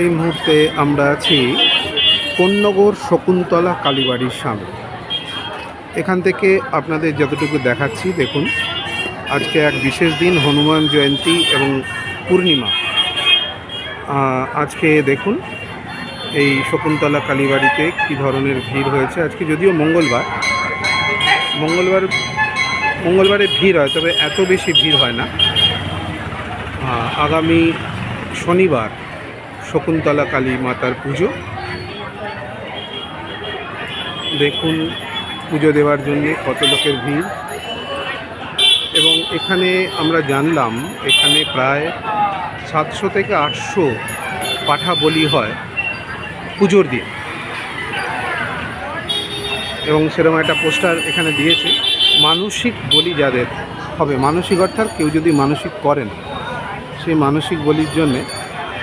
এই মুহূর্তে আমরা আছি কোন্নগর শকুন্তলা কালীবাড়ির সামনে। এখান থেকে আপনাদের যতটুকু দেখাচ্ছি, দেখুন, আজকে এক বিশেষ দিন হনুমান জয়ন্তী এবং পূর্ণিমা। আজকে দেখুন, এই শকুন্তলা কালীবাড়িতে কী ধরনের ভিড় হয়েছে। আজকে যদিও মঙ্গলবার মঙ্গলবার, মঙ্গলবারে ভিড় হয়, তবে এত বেশি ভিড় হয় না। আগামী শনিবার শকুন্তলা কালী মাতার পুজো। দেখুন, পুজো দেওয়ার জন্য কত লোকের ভিড়। এবং এখানে আমরা জানলাম, এখানে প্রায় সাতশো থেকে আটশো পাঠা বলি হয় পুজোর দিন। এবং সেরকম একটা পোস্টার এখানে দিয়েছে, মানসিক বলি যাদের হবে। মানসিক অর্থাৎ কেউ যদি মানসিক করেন সেই মানসিক বলির জন্যে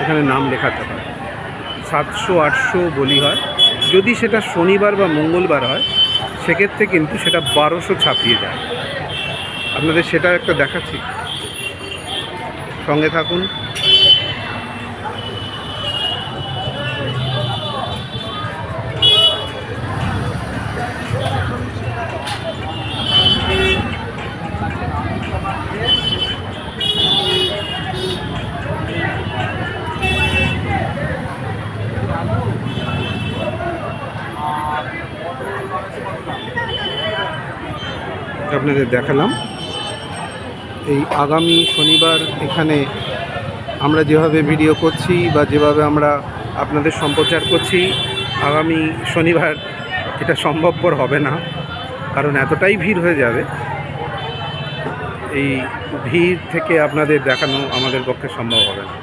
এখানে নাম লেখাতে হয়। সাতশো, আটশো বলি হয়। যদি সেটা শনিবার বা মঙ্গলবার হয়, সেক্ষেত্রে কিন্তু সেটা বারোশো ছাপিয়ে যায়। আপনাদের সেটা একটা দেখাচ্ছি। সঙ্গে থাকুন। আপনাদের দেখালাম। এই আগামী শনিবার এখানে আমরা যেভাবে ভিডিও করছি বা যেভাবে আমরা আপনাদের সম্প্রচার করছি, আগামী শনিবার এটা সম্ভবপর হবে না, কারণ এতটাই ভিড় হয়ে যাবে। এই ভিড় থেকে আপনাদের দেখানো আমাদের পক্ষে সম্ভব হবে না।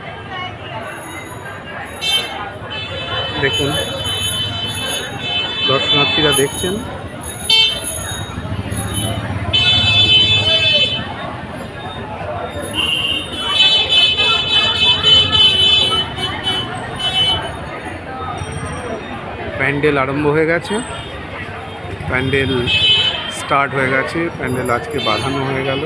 দেখুন, দর্শনার্থীরা দেখছেন। প্যান্ডেল আরম্ভ হয়ে গেছে। প্যান্ডেল স্টার্ট হয়ে গেছে। প্যান্ডেল আজকে বাঁধানো হয়ে গেল।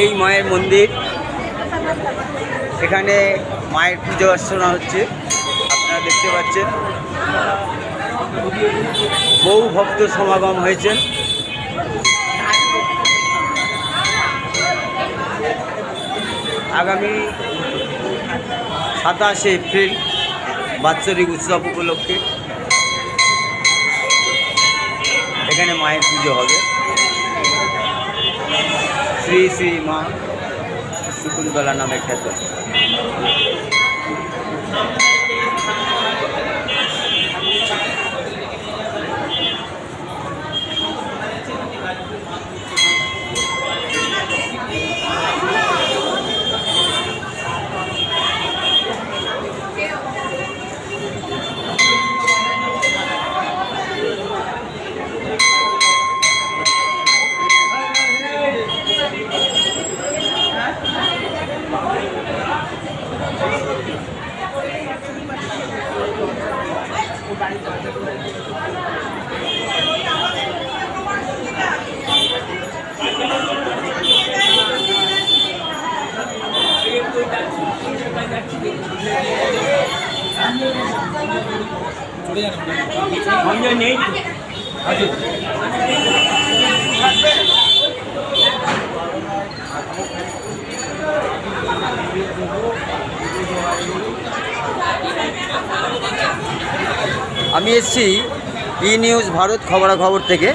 এই মায়ের মন্দির। এখানে মায়ের পুজো অর্চনা হচ্ছে। আপনারা দেখতে পাচ্ছেন। বহু ভক্ত সমাগম হয়েছেন আগামী সাতাশে এপ্রিল বাৎসরিক উৎসব উপলক্ষে এখানে মায়ের পুজো হবে। শ্রী শ্রী মা শকুন্তলা নামে খ্যাত। নেই আমি এসছি ই নিউজ ভারত খবরাখবর থেকে।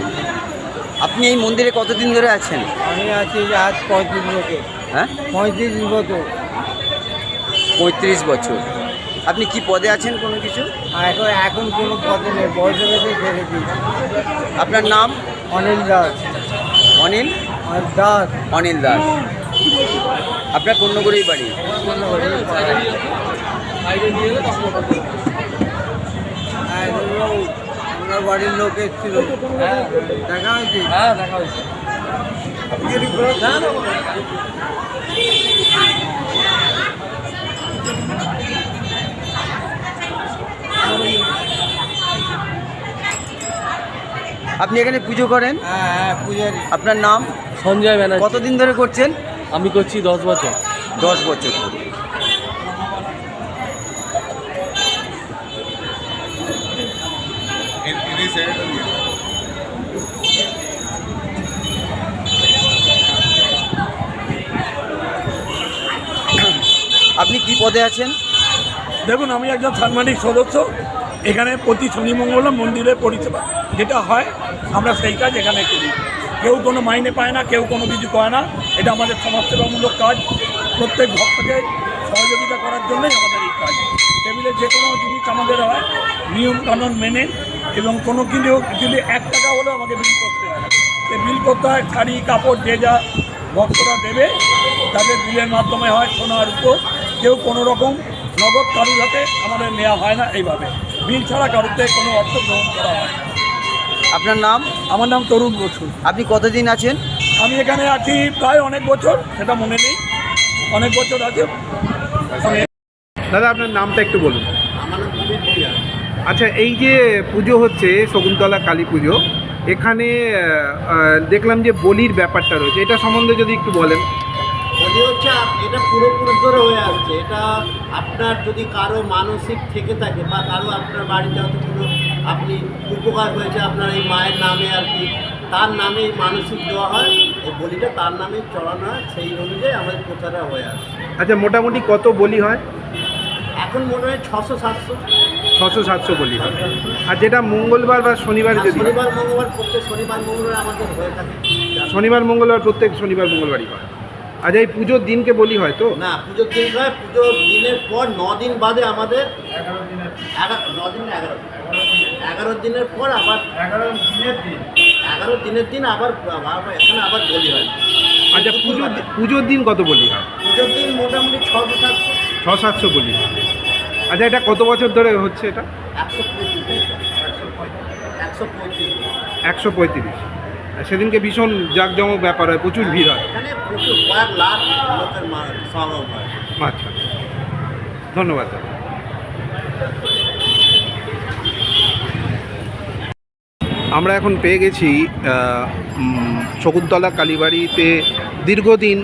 আপনি এই মন্দিরে কতদিন ধরে আছেন? আমি আছি যে আজ পঁয়ত্রিশ বছর। হ্যাঁ? পঁয়ত্রিশ বছর। পঁয়ত্রিশ বছর। আপনি কি পদে আছেন কোনো কিছু? আর এখন এখন কোনো পদে নেই বয়স ছেড়ে দিয়েছি। আপনার নাম? অনিল দাস। অনিল? আর দাস। অনিল দাস। আপনার কন্যগরেই বাড়ি? আপনার বাড়ির লোক এসেছিল। দেখা হয়েছে? হ্যাঁ দেখা হয়েছে। আপনি এখানে পুজো করেন? হ্যাঁ হ্যাঁ পূজারি আপনার নাম? সঞ্জয় ব্যানার্জি। কতদিন ধরে করছেন? আমি করছি দশ বছর। দশ বছর। আপনি কি পদে আছেন? দেখুন আমি একজন সাংবাদিক সদস্য। এখানে প্রতি শনি মঙ্গল মন্দিরের পরিষেবা। যেটা হয়, আমরা সেই কাজ এখানে করি। কেউ কোনো মাইনে পায় না, কেউ কোনো কিছু করে না। এটা আমাদের সমাজসেবামূলক কাজ। প্রত্যেক ভক্তকে সহযোগিতা করার জন্যই আমাদের এই কাজ। টেবিলে যে কোনো জিনিস আমাদের হয়, নিয়ম কানুন মেনে এবং কোনো কিছু, যদি এক টাকা হলেও আমাকে বিল করতে হয়। সে বিল করতে হয়, শাড়ি, কাপড়, যে যা ভক্তরা দেবে, তাদের বিলের মাধ্যমে হয় সোনার উপর। কেউ কোনো রকম নগদ কারুর হাতে আমাদের নেওয়া হয় না এইভাবে। বিল ছাড়া কারোতে কোনো অর্থ গ্রহণ করা হয় আপনার নাম? আমার নাম তরুণ বসু। আপনি কতদিন আছেন? আমি এখানে আছি প্রায় অনেক বছর সেটা মনে নেই। অনেক বছর আছে। দাদা আপনার নামটা একটু বলুন। আচ্ছা এই যে পুজো হচ্ছে শকুন্তলা কালী পুজো এখানে দেখলাম যে বলির ব্যাপারটা রয়েছে। এটা সম্বন্ধে যদি একটু বলেন। বলি হচ্ছে এটা পূর্বপুরুষ ধরে হয়ে আসছে। এটা আপনার যদি কারও মানসিক থেকে থাকে বা কারও আপনার বাড়িতে হয়তো কোনো আপনি উপকার হয়েছে আপনার এই মায়ের নামে আর কি তার নামে মানসিক দেওয়া হয়। এই বলিটা তার নামে চড়ানো হয় সেই অনুযায়ী আমাদের প্রচারটা হয়ে আসছে। আচ্ছা মোটামুটি কত বলি হয়? এখন মনে হয় ছশো সাতশো। ছশো সাতশো বলি হয়। আর যেটা মঙ্গলবার বা শনিবার যদি শনিবার মঙ্গলবার প্রত্যেক শনিবার মঙ্গলবার আমাদের হয়ে থাকে। শনিবার মঙ্গলবার প্রত্যেক শনিবার মঙ্গলবারই হয়। আচ্ছা এই পুজোর দিনকে বলি হয় তো না পুজোর দিন নয় পুজোর দিনের পর ন দিন বাদে আমাদের এগারো ন দিন না এগারো। দিন। এগারো দিনের পর আবার এগারো দিনের দিন। এগারো দিনের দিন আবার এখানে আবার বলি হয়। আচ্ছা পুজোর পুজোর দিন কত বলি হয়? পুজোর দিন মোটামুটি ছশো সাতশো ছ সাতশো বলি। আচ্ছা এটা কত বছর ধরে হচ্ছে এটা? একশো পঁয়ত্রিশ। একশো পঁয়ত্রিশ। একশো পঁয়ত্রিশ। সেদিনকে ভীষণ জাঁকজমক ব্যাপার হয় প্রচুর ভিড় হয়। প্রচুর কয়েক লাখ লোকের সমাগম হয়। আচ্ছা ধন্যবাদ আমরা এখন পেয়ে গেছি শকুন্তলা কালীবাড়িতে দীর্ঘদিন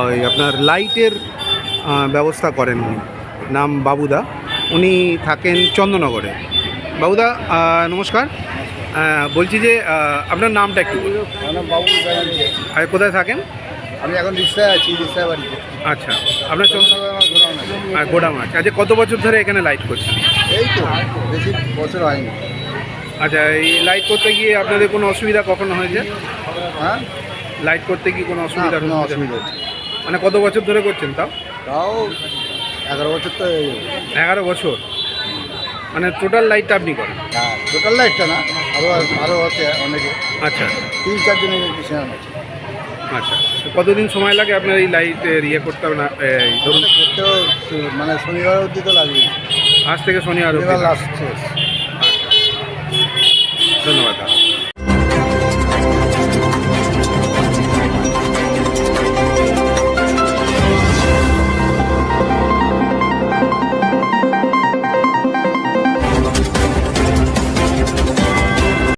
ওই আপনার লাইটের ব্যবস্থা করেন উনি। নাম বাবুদা। উনি থাকেন চন্দননগরে বাবুদা নমস্কার। বলছি যে আপনার নামটা একটু। বাবু আর কোথায় থাকেন? আমি এখন রিক্সায় আছি রিক্সায় বাড়িতে আচ্ছা আপনার আর গোডাম আছে। আচ্ছা কত বছর ধরে এখানে লাইট করছেন? এই তো বেশি বছর হয়নি। আচ্ছা এই লাইট করতে গিয়ে আপনাদের কোনো অসুবিধা কখনো হয়েছে? হ্যাঁ? লাইট করতে গিয়ে কোনো অসুবিধা কোনো? অসুবিধা হচ্ছে মানে কত বছর ধরে করছেন তাও? তাও এগারো বছর তো এগারো বছর? মানে টোটাল লাইটটা আপনি করেন? হ্যাঁ টোটাল লাইটটা না আরও আরও আছে অনেকে। আচ্ছা। তিন চার দিনের আছে। আচ্ছা। কতদিন সময় লাগে আপনার এই লাইট ইয়ে করতে হবে না এই ধরুন? করতেও মানে শনিবার অবধি তো লাগবে আজ থেকে শনিবার লাস্ট